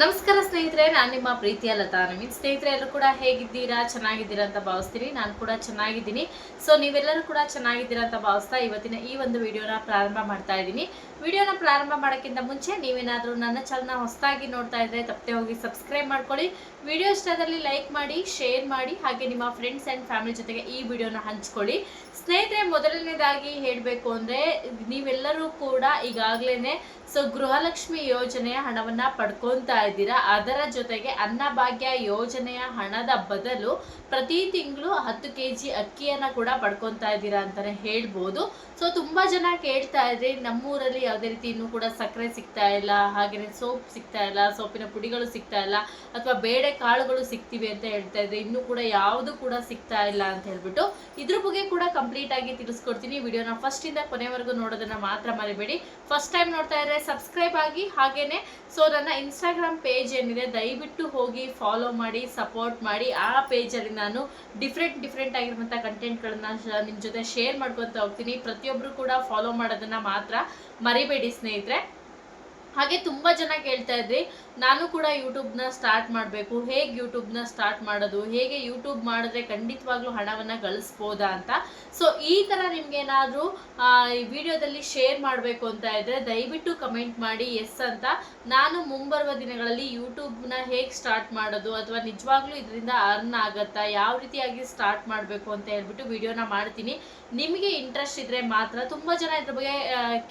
ನಮಸ್ಕಾರ ಸ್ನೇಹಿತರೆ, ನಾನು ನಿಮ್ಮ ಪ್ರೀತಿಯ ಲತಾ ನವೀನ್ ಸ್ನೇಹಿತರೆ, ಎಲ್ಲರೂ ಕೂಡ ಹೇಗಿದ್ದೀರಾ? ಚೆನ್ನಾಗಿದ್ದೀರಾ ಅಂತ ಭಾವಿಸ್ತೀನಿ. ನಾನು ಕೂಡ ಚೆನ್ನಾಗಿದ್ದೀನಿ. ಸೊ ನೀವೆಲ್ಲರೂ ಕೂಡ ಚೆನ್ನಾಗಿದ್ದೀರಾ ಅಂತ ಭಾವಿಸ್ತಾ ಇವತ್ತಿನ ಈ ಒಂದು ವಿಡಿಯೋನ ಪ್ರಾರಂಭ ಮಾಡ್ತಾ ಇದ್ದೀನಿ. ವಿಡಿಯೋನ ಪ್ರಾರಂಭ ಮಾಡೋಕ್ಕಿಂತ ಮುಂಚೆ ನೀವೇನಾದರೂ ನನ್ನ ಚಾನಲ್ನ ಹೊಸದಾಗಿ ನೋಡ್ತಾ ಇದ್ದರೆ ತಪ್ಪದೆ ಹೋಗಿ ಸಬ್ಸ್ಕ್ರೈಬ್ ಮಾಡ್ಕೊಳ್ಳಿ. ವಿಡಿಯೋ ಇಷ್ಟದಲ್ಲಿ ಲೈಕ್ ಮಾಡಿ ಶೇರ್ ಮಾಡಿ, ಹಾಗೆ ನಿಮ್ಮ ಫ್ರೆಂಡ್ಸ್ ಆ್ಯಂಡ್ ಫ್ಯಾಮಿಲಿ ಜೊತೆಗೆ ಈ ವಿಡಿಯೋನ ಹಂಚ್ಕೊಳ್ಳಿ. ಸ್ನೇಹಿತರೆ, ಮೊದಲನೇದಾಗಿ ಹೇಳಬೇಕು ಅಂದರೆ ನೀವೆಲ್ಲರೂ ಕೂಡ ಈಗಾಗಲೇ ಸೊ ಗೃಹಲಕ್ಷ್ಮಿ ಯೋಜನೆಯ ಹಣವನ್ನ ಪಡ್ಕೊತಾ ಇದ್ದೀರಾ? ಅದರ ಜೊತೆಗೆ ಅನ್ನಭಾಗ್ಯ ಯೋಜನೆಯ ಹಣದ ಬದಲು ಪ್ರತಿ ತಿಂಗಳು ಹತ್ತು ಕೆ ಜಿ ಅಕ್ಕಿಯನ್ನ ಕೂಡ ಪಡ್ಕೊತಾ ಇದ್ದೀರಾ ಅಂತಾನೆ ಹೇಳ್ಬೋದು. ಸೊ ತುಂಬಾ ಜನ ಕೇಳ್ತಾ ಇದ್ರಿ, ನಮ್ಮೂರಲ್ಲಿ ಯಾವುದೇ ರೀತಿ ಇನ್ನೂ ಕೂಡ ಸಕ್ಕರೆ ಸಿಗ್ತಾ ಇಲ್ಲ ಹಾಗೆಯೇ ಸೋಪ್ ಸಿಗ್ತಾ ಇಲ್ಲ, ಸೋಪಿನ ಪುಡಿಗಳು ಸಿಗ್ತಾ ಇಲ್ಲ, ಅಥವಾ ಬೇಳೆ ಕಾಳುಗಳು ಸಿಗ್ತಿವೆ ಅಂತ ಹೇಳ್ತಾ ಇದ್ರೆ, ಇನ್ನೂ ಕೂಡ ಯಾವುದು ಕೂಡ ಸಿಗ್ತಾ ಇಲ್ಲ ಅಂತ ಹೇಳ್ಬಿಟ್ಟು ಇದ್ರ ಬಗ್ಗೆ ಕೂಡ ಕಂಪ್ಲೀಟ್ ಆಗಿ ತಿಳಿಸ್ಕೊಡ್ತೀನಿ. ವಿಡಿಯೋನ ಫಸ್ಟ್ ಇಂದ ಕೊನೆವರೆಗೂ ನೋಡೋದನ್ನ ಮಾತ್ರ ಮರಿಬೇಡಿ. ಫಸ್ಟ್ ಟೈಮ್ ನೋಡ್ತಾ ಇದ್ರೆ ಸಬ್ಸ್ಕ್ರೈಬ್ ಆಗಿ ಹಾಗೇನೆ ಸೊ ನನ್ನ ಇನ್ಸ್ಟಾಗ್ರಾಮ್ ಪೇಜ್ ಏನಿದೆ, ದಯವಿಟ್ಟು ಹೋಗಿ ಫಾಲೋ ಮಾಡಿ ಸಪೋರ್ಟ್ ಮಾಡಿ. ಆ ಪೇಜಲ್ಲಿ ನಾನು ಡಿಫ್ರೆಂಟ್ ಡಿಫ್ರೆಂಟ್ ಆಗಿರುವಂಥ ಕಂಟೆಂಟ್ಗಳನ್ನ ನಿಮ್ಮ ಜೊತೆ ಶೇರ್ ಮಾಡ್ಕೊತ ಹೋಗ್ತೀನಿ. ಪ್ರತಿಯೊಬ್ಬರು ಕೂಡ ಫಾಲೋ ಮಾಡೋದನ್ನು ಮಾತ್ರ ಮರಿಬೇಡಿ ಸ್ನೇಹಿತರೆ. ಹಾಗೆ ತುಂಬ ಜನ ಕೇಳ್ತಾ ಇದ್ರಿ ನಾನು ಕೂಡ ಯೂಟ್ಯೂಬ್ನ ಸ್ಟಾರ್ಟ್ ಮಾಡಬೇಕು. ಹೇಗೆ ಯೂಟ್ಯೂಬ್ನ ಸ್ಟಾರ್ಟ್ ಮಾಡೋದು? ಹೇಗೆ ಯೂಟ್ಯೂಬ್ ಮಾಡಿದ್ರೆ ಖಂಡಿತವಾಗ್ಲೂ ಹಣವನ್ನು ಗಳಿಸ್ಬೋದಾ ಅಂತ? ಸೊ ಈ ಥರ ನಿಮ್ಗೇನಾದರೂ ಈ ವಿಡಿಯೋದಲ್ಲಿ ಶೇರ್ ಮಾಡಬೇಕು ಅಂತ ಇದ್ದರೆ ದಯವಿಟ್ಟು ಕಮೆಂಟ್ ಮಾಡಿ ಎಸ್ ಅಂತ. ನಾನು ಮುಂಬರುವ ದಿನಗಳಲ್ಲಿ ಯೂಟ್ಯೂಬ್ನ ಹೇಗೆ ಸ್ಟಾರ್ಟ್ ಮಾಡೋದು ಅಥವಾ ನಿಜವಾಗ್ಲೂ ಇದರಿಂದ ಅರ್ನ್ ಆಗುತ್ತಾ, ಯಾವ ರೀತಿಯಾಗಿ ಸ್ಟಾರ್ಟ್ ಮಾಡಬೇಕು ಅಂತ ಹೇಳ್ಬಿಟ್ಟು ವಿಡಿಯೋನ ಮಾಡ್ತೀನಿ. ನಿಮಗೆ ಇಂಟ್ರೆಸ್ಟ್ ಇದ್ರೆ ಮಾತ್ರ, ತುಂಬ ಜನ ಇದ್ರ ಬಗ್ಗೆ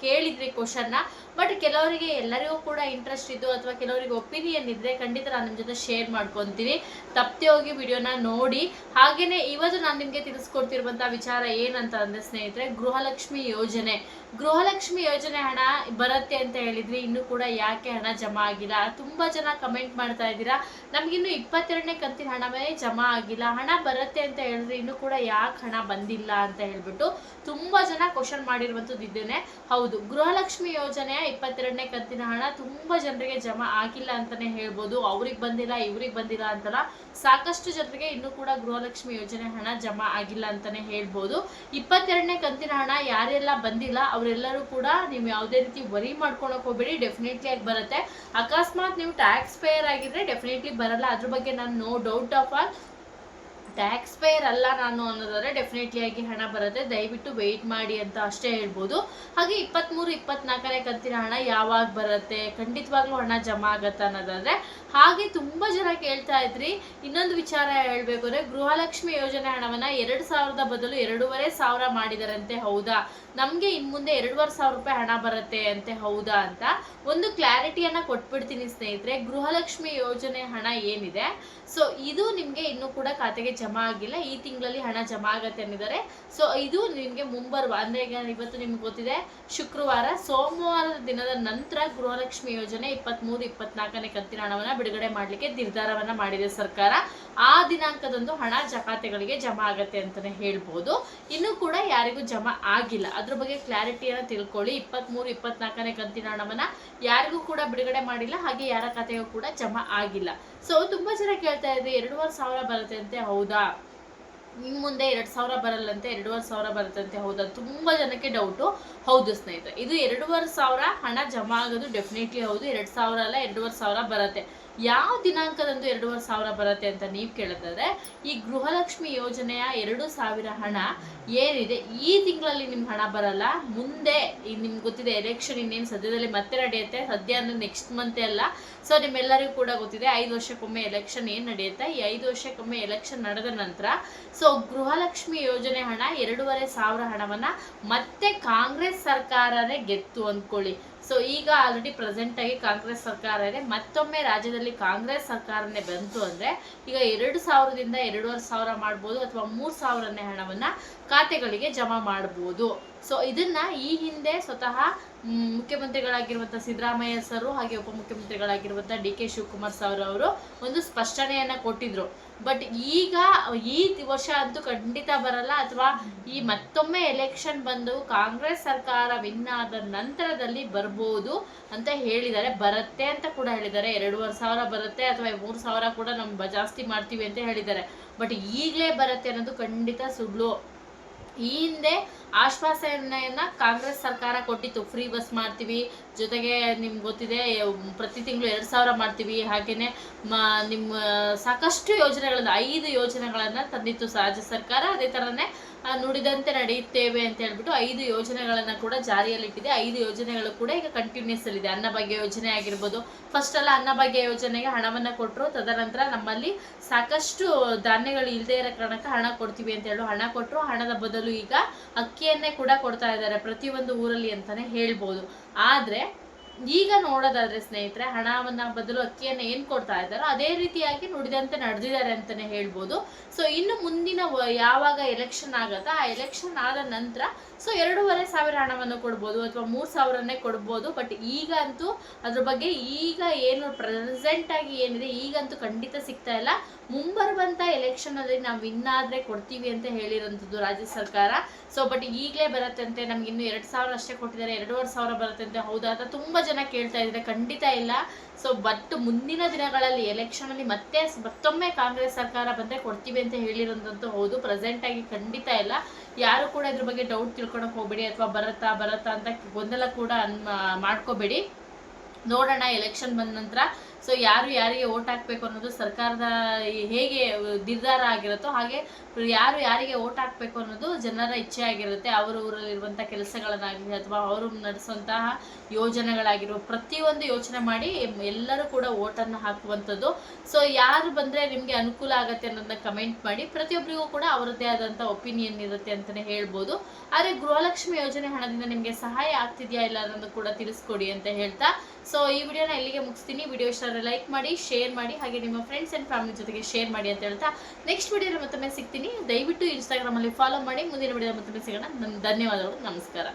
ಕೇಳಿದ್ರಿ ಕ್ವಶನ್ನ ಬಟ್ ಕೆಲವರಿಗೆ ಎಲ್ಲರಿಗೂ ಕೂಡ ಇಂಟ್ರೆಸ್ಟ್ ಇದ್ದು ಅಥವಾ ಕೆಲವರಿಗೆ ಒಪಿನಿಯನ್ ಇದ್ರೆ ಖಂಡಿತ ನಾನು ನಿಮ್ಮ ಜೊತೆ ಶೇರ್ ಮಾಡ್ಕೊತೀನಿ ತಪ್ಪದೆ ಹೋಗಿ ವಿಡಿಯೋನ ನೋಡಿ. ಹಾಗೇನೆ ಇವತ್ತು ನಾನು ನಿಮಗೆ ತಿಳಿಸ್ಕೊಡ್ತಿರುವಂಥ ವಿಚಾರ ಏನಂತ ಅಂದ್ರೆ ಸ್ನೇಹಿತರೆ, ಗೃಹಲಕ್ಷ್ಮಿ ಯೋಜನೆ. ಗೃಹಲಕ್ಷ್ಮಿ ಯೋಜನೆ ಹಣ ಬರುತ್ತೆ ಅಂತ ಹೇಳಿದ್ರಿ, ಇನ್ನು ಕೂಡ ಯಾಕೆ ಹಣ ಜಮಾ ಆಗಿಲ್ಲ? ತುಂಬಾ ಜನ ಕಮೆಂಟ್ ಮಾಡ್ತಾ ಇದ್ದೀರಾ. ನಮ್ಗಿನ್ನು ಇಪ್ಪತ್ತೆರಡನೇ ಕಂತಿನ ಹಣವೇ ಜಮಾ ಆಗಿಲ್ಲ. ಹಣ ಬರುತ್ತೆ ಅಂತ ಹೇಳಿದ್ರೆ ಇನ್ನು ಕೂಡ ಯಾಕೆ ಹಣ ಬಂದಿಲ್ಲ ಅಂತ ಹೇಳ್ಬಿಟ್ಟು ತುಂಬಾ ಜನ ಕ್ವಶನ್ ಮಾಡಿರುವಂಥದ್ದು ಇದ್ದೇನೆ ಹೌದು, ಗೃಹಲಕ್ಷ್ಮಿ ಯೋಜನೆಯ ಇಪ್ಪತ್ತೆರಡನೇ ಕಂತಿನ ಹಣ ತುಂಬಾ ಜನರಿಗೆ ಜಮಾ ಆಗಿಲ್ಲ ಅಂತಾನೆ ಹೇಳ್ಬೋದು. ಅವ್ರಿಗೆ ಬಂದಿಲ್ಲ, ಇವ್ರಿಗೆ ಬಂದಿಲ್ಲ ಅಂತಲ್ಲ ಸಾಕಷ್ಟು ಜನರಿಗೆ ಇನ್ನೂ ಕೂಡ ಗೃಹಲಕ್ಷ್ಮಿ ಯೋಜನೆ ಹಣ ಜಮಾ ಆಗಿಲ್ಲ ಅಂತಾನೆ ಹೇಳ್ಬೋದು. ಇಪ್ಪತ್ತೆರಡನೇ ಕಂತಿನ ಹಣ ಯಾರೆಲ್ಲ ಬಂದಿಲ್ಲ, ಅವರೆಲ್ಲರೂ ಕೂಡ ನೀವು ಯಾವುದೇ ರೀತಿ ವರಿ ಮಾಡ್ಕೊಳಕ್ ಹೋಗ್ಬೇಡಿ. ಡೆಫಿನೆಟ್ಲಿ ಆಗಿ ಬರುತ್ತೆ. ಅಕಸ್ಮಾತ್ ನೀವು ಟ್ಯಾಕ್ಸ್ ಪೇಯರ್ ಆಗಿದ್ರೆ ಡೆಫಿನೆಟ್ಲಿ ಬರಲ್ಲ. ಅದ್ರ ಬಗ್ಗೆ ನಾನು no doubt of all tax payer ಅಲ್ಲ ನಾನು ಅನ್ನೋದಾದ್ರೆ ಡೆಫಿನೆಟ್ಲಿ ಆಗಿ ಹಣ ಬರುತ್ತೆ. ದಯವಿಟ್ಟು ವೆಯ್ಟ್ ಮಾಡಿ ಅಂತ ಅಷ್ಟೇ ಹೇಳ್ಬೋದು. ಹಾಗೆ ಇಪ್ಪತ್ತ್ಮೂರು ಇಪ್ಪತ್ನಾಲ್ಕನೇ ಕಂತಿನ ಹಣ ಯಾವಾಗ ಬರುತ್ತೆ? ಖಂಡಿತವಾಗ್ಲೂ ಹಣ ಜಮಾ ಆಗತ್ತೆ ಅನ್ನೋದಾದ್ರೆ ಹಾಗೆ ತುಂಬ ಜನ ಕೇಳ್ತಾ ಇದ್ರಿ. ಇನ್ನೊಂದು ವಿಚಾರ ಹೇಳಬೇಕು ಅಂದ್ರೆ ಗೃಹಲಕ್ಷ್ಮಿ ಯೋಜನೆ ಹಣವನ್ನ ಎರಡು ಸಾವಿರದ ಬದಲು ಎರಡೂವರೆ ಸಾವಿರ ಮಾಡಿದಾರಂತೆ ಹೌದಾ? ನಮಗೆ ಇನ್ನು ಮುಂದೆ ಎರಡೂವರೆ ಸಾವಿರ ರೂಪಾಯಿ ಹಣ ಬರುತ್ತೆ ಅಂತೆ ಹೌದಾ ಅಂತ ಒಂದು ಕ್ಲಾರಿಟಿಯನ್ನ ಕೊಟ್ಬಿಡ್ತೀನಿ ಸ್ನೇಹಿತರೆ. ಗೃಹಲಕ್ಷ್ಮಿ ಯೋಜನೆ ಹಣ ಏನಿದೆ? ಸೊ ಇದು ನಿಮಗೆ ಇನ್ನೂ ಕೂಡ ಖಾತೆಗೆ ಜಮಾ ಆಗಿಲ್ಲ, ಈ ತಿಂಗಳಲ್ಲಿ ಹಣ ಜಮಾ ಆಗತ್ತೆ ಅಂದಿದ್ದಾರೆ. ಸೊ ಇದು ನಿಮಗೆ ಮುಂಬರುವ, ಅಂದರೆ ಈಗ ಇವತ್ತು ನಿಮ್ಗೆ ಗೊತ್ತಿದೆ, ಶುಕ್ರವಾರ ಸೋಮವಾರದ ದಿನದ ನಂತರ ಗೃಹಲಕ್ಷ್ಮಿ ಯೋಜನೆ ಇಪ್ಪತ್ಮೂರು, ಇಪ್ಪತ್ನಾಲ್ಕನೇ ಕಂತಿನ ಹಣವನ್ನ ಬಿಡುಗಡೆ ಮಾಡಲಿಕ್ಕೆ ನಿರ್ಧಾರವನ್ನ ಮಾಡಿದೆ ಸರ್ಕಾರ. ಆ ದಿನಾಂಕದಂದು ಹಣ ಖಾತೆಗಳಿಗೆ ಜಮಾ ಆಗತ್ತೆ ಅಂತಾನೆ ಹೇಳ್ಬೋದು. ಇನ್ನೂ ಕೂಡ ಯಾರಿಗೂ ಜಮಾ ಆಗಿಲ್ಲ. ಅದ್ರ ಬಗ್ಗೆ ಕ್ಲಾರಿಟಿಯನ್ನು ತಿಳ್ಕೊಳ್ಳಿ. ಇಪ್ಪತ್ಮೂರು, ಇಪ್ಪತ್ನಾಲ್ಕನೇ ಕಂತಿನ ಹಣವನ್ನ ಯಾರಿಗೂ ಕೂಡ ಬಿಡುಗಡೆ ಮಾಡಿಲ್ಲ, ಹಾಗೆ ಯಾರ ಖಾತೆಗೂ ಕೂಡ ಜಮಾ ಆಗಿಲ್ಲ. ಸೊ ತುಂಬಾ ಜನ ಕೇಳ್ತಾ ಇದ್ರಿ ಎರಡೂವರೆ ಸಾವಿರ ಬರುತ್ತೆ ಅಂತೆ, ಹೌದಾ? ಇನ್ನು ಮುಂದೆ ಎರಡು ಸಾವಿರ ಬರಲ್ಲಂತೆ, ಎರಡೂವರೆ ಸಾವಿರ ಬರುತ್ತಂತೆ ಹೌದಾ ತುಂಬಾ ಜನಕ್ಕೆ ಡೌಟು ಹೌದು ಸ್ನೇಹಿತರೆ, ಇದು ಎರಡೂವರೆ ಸಾವಿರ ಹಣ ಜಮಾ ಆಗೋದು ಡೆಫಿನೆಟ್ಲಿ ಹೌದು, ಎರಡು ಸಾವಿರ ಅಲ್ಲ, ಎರಡೂವರೆ ಸಾವಿರ ಬರುತ್ತೆ. ಯಾವ ದಿನಾಂಕದಂದು ಎರಡೂವರೆ ಸಾವಿರ ಬರುತ್ತೆ ಅಂತ ನೀವು ಕೇಳಿದ್ರೆ ಈ ಗೃಹಲಕ್ಷ್ಮಿ ಯೋಜನೆಯ ಎರಡು ಸಾವಿರ ಹಣ ಏನಿದೆ, ಈ ತಿಂಗಳಲ್ಲಿ ನಿಮ್ಗೆ ಹಣ ಬರಲ್ಲ, ಮುಂದೆ ನಿಮ್ಗೆ ಗೊತ್ತಿದೆ ಎಲೆಕ್ಷನ್ ಇನ್ನೇನು ಸದ್ಯದಲ್ಲಿ ಮತ್ತೆ ನಡೆಯುತ್ತೆ, ಸದ್ಯ ಅಂದ್ರೆ ನೆಕ್ಸ್ಟ್ ಮಂತ್ ಅಲ್ಲ. ಸೊ ನಿಮ್ಮೆಲ್ಲರಿಗೂ ಕೂಡ ಗೊತ್ತಿದೆ, ಐದು ವರ್ಷಕ್ಕೊಮ್ಮೆ ಎಲೆಕ್ಷನ್ ಏನು ನಡೆಯುತ್ತೆ, ಈ ಐದು ವರ್ಷಕ್ಕೊಮ್ಮೆ ಎಲೆಕ್ಷನ್ ನಡೆದ ನಂತರ ಸೊ ಗೃಹಲಕ್ಷ್ಮಿ ಯೋಜನೆ ಹಣ ಎರಡೂವರೆ ಸಾವಿರ ಹಣವನ್ನು ಮತ್ತೆ ಕಾಂಗ್ರೆಸ್ ಸರ್ಕಾರನೇ ಗೆತ್ತು ಅಂದ್ಕೊಳ್ಳಿ. ಸೊ ಈಗ ಆಲ್ರೆಡಿ ಪ್ರೆಸೆಂಟ್ ಆಗಿ ಕಾಂಗ್ರೆಸ್ ಸರ್ಕಾರ ಇದೆ. ಮತ್ತೊಮ್ಮೆ ರಾಜ್ಯದಲ್ಲಿ ಕಾಂಗ್ರೆಸ್ ಸರ್ಕಾರನೇ ಬಂತು ಅಂದ್ರೆ ಈಗ ಎರಡು ಸಾವಿರದಿಂದ ಎರಡೂವರೆ ಸಾವಿರ ಮಾಡ್ಬೋದು ಅಥವಾ ಮೂರು ಸಾವಿರನೇ ಹಣವನ್ನ ಖಾತೆಗಳಿಗೆ ಜಮಾ ಮಾಡ್ಬೋದು. ಸೊ ಇದನ್ನ ಈ ಹಿಂದೆ ಸ್ವತಃ ಮುಖ್ಯಮಂತ್ರಿಗಳಾಗಿರುವಂಥ ಸಿದ್ದರಾಮಯ್ಯ ಸರು, ಹಾಗೆ ಉಪಮುಖ್ಯಮಂತ್ರಿಗಳಾಗಿರುವಂಥ ಡಿ ಕೆ ಶಿವಕುಮಾರ್ ಸರ್ ಅವರು ಒಂದು ಸ್ಪಷ್ಟನೆಯನ್ನ ಕೊಟ್ಟಿದ್ರು. ಬಟ್ ಈಗ ಈ ವರ್ಷ ಅಂತೂ ಖಂಡಿತ ಬರಲ್ಲ, ಅಥವಾ ಈ ಮತ್ತೊಮ್ಮೆ ಎಲೆಕ್ಷನ್ ಬಂದು ಕಾಂಗ್ರೆಸ್ ಸರ್ಕಾರ ವಿನ್ ಆದ ನಂತರದಲ್ಲಿ ಬರ್ಬೋದು ಅಂತ ಹೇಳಿದ್ದಾರೆ. ಬರುತ್ತೆ ಅಂತ ಕೂಡ ಹೇಳಿದ್ದಾರೆ. ಎರಡೂವರೆ ಸಾವಿರ ಬರುತ್ತೆ ಅಥವಾ ಮೂರು ಸಾವಿರ ಕೂಡ ನಮ್ಮ ಜಾಸ್ತಿ ಮಾಡ್ತೀವಿ ಅಂತ ಹೇಳಿದ್ದಾರೆ. ಬಟ್ ಈಗಲೇ ಬರುತ್ತೆ ಅನ್ನೋದು ಖಂಡಿತ ಸುಳ್ಳು. ಈ ಹಿಂದೆ ಆಶ್ವಾಸನೆಯನ್ನ ಕಾಂಗ್ರೆಸ್ ಸರ್ಕಾರ ಕೊಟ್ಟಿತ್ತು. ಫ್ರೀ ಬಸ್ ಮಾಡ್ತೀವಿ. ಜೊತೆಗೆ ನಿಮ್ಗೆ ಗೊತ್ತಿದೆ, ಪ್ರತಿ ತಿಂಗಳು ಎರಡು ಸಾವಿರ ಮಾಡ್ತೀವಿ. ಹಾಗೇನೆ ಮ ನಿಮ್ಮ ಸಾಕಷ್ಟು ಯೋಜನೆಗಳನ್ನು, ಐದು ಯೋಜನೆಗಳನ್ನ ತಂದಿತ್ತು ರಾಜ್ಯ ಸರ್ಕಾರ. ಅದೇ ಥರನೇ ನುಡಿದಂತೆ ನಡೆಯುತ್ತೇವೆ ಅಂತ ಹೇಳ್ಬಿಟ್ಟು ಐದು ಯೋಜನೆಗಳನ್ನ ಕೂಡ ಜಾರಿಯಲ್ಲಿಟ್ಟಿದೆ. ಐದು ಯೋಜನೆಗಳು ಕೂಡ ಈಗ ಕಂಟಿನ್ಯೂಸ್ ಅಲ್ಲಿದೆ. ಅನ್ನಭಾಗ್ಯ ಯೋಜನೆ ಆಗಿರ್ಬೋದು. ಫಸ್ಟ್ ಎಲ್ಲ ಅನ್ನಭಾಗ್ಯ ಯೋಜನೆಗೆ ಹಣವನ್ನ ಕೊಟ್ಟರು ತದನಂತರ ನಮ್ಮಲ್ಲಿ ಸಾಕಷ್ಟು ಧಾನ್ಯಗಳು ಇಲ್ಲದೆ ಇರೋ ಕಾರಣಕ್ಕೆ ಹಣ ಕೊಡ್ತೀವಿ ಅಂತ ಹೇಳು. ಹಣ ಕೊಟ್ಟರು ಹಣದ ಬದಲು ಈಗ ಅಕ್ಕಿಯನ್ನೇ ಕೂಡ ಕೊಡ್ತಾ ಇದ್ದಾರೆ ಪ್ರತಿಯೊಂದು ಊರಲ್ಲಿ ಅಂತಾನೆ ಹೇಳ್ಬೋದು. ಆದ್ರೆ ಈಗ ನೋಡೋದಾದ್ರೆ ಸ್ನೇಹಿತರೆ, ಹಣವನ್ನ ಬದಲು ಅಕ್ಕಿಯನ್ನ ಏನ್ ಕೊಡ್ತಾ ಇದ್ದಾರೋ ಅದೇ ರೀತಿಯಾಗಿ ನುಡಿದಂತೆ ನಡೆದಿದ್ದಾರೆ ಅಂತಾನೆ ಹೇಳ್ಬೋದು. ಸೊ ಇನ್ನು ಮುಂದಿನ ಯಾವಾಗ ಎಲೆಕ್ಷನ್ ಆಗತ್ತಾ ಆ ಎಲೆಕ್ಷನ್ ಆದ ನಂತರ ಸೊ ಎರಡೂವರೆ ಸಾವಿರ ಹಣವನ್ನು ಕೊಡ್ಬೋದು ಅಥವಾ ಮೂರು ಸಾವಿರನೇ ಕೊಡ್ಬೋದು. ಬಟ್ ಈಗ ಅಂತೂ ಅದ್ರ ಬಗ್ಗೆ ಈಗ ಏನು ಪ್ರೆಸೆಂಟ್ ಆಗಿ ಏನಿದೆ, ಈಗಂತೂ ಖಂಡಿತ ಸಿಗ್ತಾ ಇಲ್ಲ. ಮುಂಬರುವಂತ ಎಲೆಕ್ಷನ್ ಅಲ್ಲಿ ನಾವು ವಿನ್ ಆದ್ರೆ ಕೊಡ್ತೀವಿ ಅಂತ ಹೇಳಿರೋಂಥದ್ದು ರಾಜ್ಯ ಸರ್ಕಾರ. ಸೊ ಬಟ್ ಈಗಲೇ ಬರುತ್ತೆ ಅಂತೆ ನಮ್ಗೆ ಇನ್ನು ಎರಡ್ ಸಾವಿರ ಅಷ್ಟೇ ಕೊಟ್ಟಿದ್ದಾರೆ, ಎರಡೂವರೆ ಸಾವಿರ ಬರುತ್ತೆ ಅಂತ ಹೌದಾ? ಅಂತ ತುಂಬಾ ಜನ ಕೇಳ್ತಾ ಇದ್ದಾರೆ. ಖಂಡಿತ ಇಲ್ಲ. ಸೊ ಬಟ್ ಮುಂದಿನ ದಿನಗಳಲ್ಲಿ ಎಲೆಕ್ಷನ್ ಅಲ್ಲಿ ಮತ್ತೆ ಮತ್ತೊಮ್ಮೆ ಕಾಂಗ್ರೆಸ್ ಸರ್ಕಾರ ಬಂದ್ರೆ ಕೊಡ್ತೀವಿ ಅಂತ ಹೇಳಿರೋದಂತ ಹೌದು. ಪ್ರೆಸೆಂಟ್ ಆಗಿ ಖಂಡಿತ ಇಲ್ಲ. ಯಾರು ಕೂಡ ಇದ್ರ ಬಗ್ಗೆ ಡೌಟ್ ತಿಳ್ಕೊಳಕ್ ಹೋಗ್ಬೇಡಿ ಅಥವಾ ಬರತ್ತಾ ಬರತ್ತಾ ಅಂತ ಗೊಂದಲ ಕೂಡ ಅನ್ ಮಾಡ್ಕೋಬೇಡಿ. ನೋಡೋಣ ಎಲೆಕ್ಷನ್ ಬಂದ ನಂತರ ಸೊ ಯಾರು ಯಾರಿಗೆ ಓಟ್ ಹಾಕ್ಬೇಕು ಅನ್ನೋದು ಸರ್ಕಾರದ ಹೇಗೆ ನಿರ್ಧಾರ ಆಗಿರುತ್ತೋ ಹಾಗೆ ಯಾರು ಯಾರಿಗೆ ಓಟ್ ಹಾಕ್ಬೇಕು ಅನ್ನೋದು ಜನರ ಇಚ್ಛೆ ಆಗಿರುತ್ತೆ. ಅವರ ಊರಲ್ಲಿರುವಂಥ ಕೆಲಸಗಳನ್ನಾಗಲಿ ಅಥವಾ ಅವರು ನಡೆಸುವಂತಹ ಯೋಜನೆಗಳಾಗಿರುವ ಪ್ರತಿಯೊಂದು ಯೋಚನೆ ಮಾಡಿ ಎಲ್ಲರೂ ಕೂಡ ಓಟನ್ನು ಹಾಕುವಂಥದ್ದು. ಸೊ ಯಾರು ಬಂದರೆ ನಿಮಗೆ ಅನುಕೂಲ ಆಗುತ್ತೆ ಅನ್ನೋದನ್ನ ಕಮೆಂಟ್ ಮಾಡಿ, ಪ್ರತಿಯೊಬ್ಬರಿಗೂ ಕೂಡ ಅವರದ್ದೇ ಆದಂಥ ಒಪಿನಿಯನ್ ಇರುತ್ತೆ ಅಂತಲೇ ಹೇಳ್ಬೋದು. ಆದರೆ ಗೃಹಲಕ್ಷ್ಮಿ ಯೋಜನೆ ಹಣದಿಂದ ನಿಮಗೆ ಸಹಾಯ ಆಗ್ತಿದೆಯಾ ಇಲ್ಲ ಅನ್ನೋದು ಕೂಡ ತಿಳಿಸ್ಕೊಡಿ ಅಂತ ಹೇಳ್ತಾ. ಸೊ ಈ ವಿಡಿಯೋನ ಇಲ್ಲಿಗೆ ಮುಗಿಸ್ತೀನಿ. ವಿಡಿಯೋ ಇಷ್ಟ ಲೈಕ್ ಮಾಡಿ ಶೇರ್ ಮಾಡಿ, ಹಾಗೆ ನಿಮ್ಮ ಫ್ರೆಂಡ್ಸ್ ಆ್ಯಂಡ್ ಫ್ಯಾಮಿಲಿ ಜೊತೆಗೆ ಶೇರ್ ಮಾಡಿ ಅಂತ ಹೇಳ್ತಾ ನೆಕ್ಸ್ಟ್ ವಿಡಿಯೋದಲ್ಲಿ ಮತ್ತೊಮ್ಮೆ ಸಿಗ್ತೀನಿ. ದಯವಿಟ್ಟು ಇನ್ಸ್ಟಾಗ್ರಾಮಲ್ಲಿ ಫಾಲೋ ಮಾಡಿ. ಮುಂದಿನ ವಿಡಿಯೋ ಮತ್ತೊಮ್ಮೆ ಸಿಗೋಣ. ನನ್ನ ಧನ್ಯವಾದಗಳು. ನಮಸ್ಕಾರ.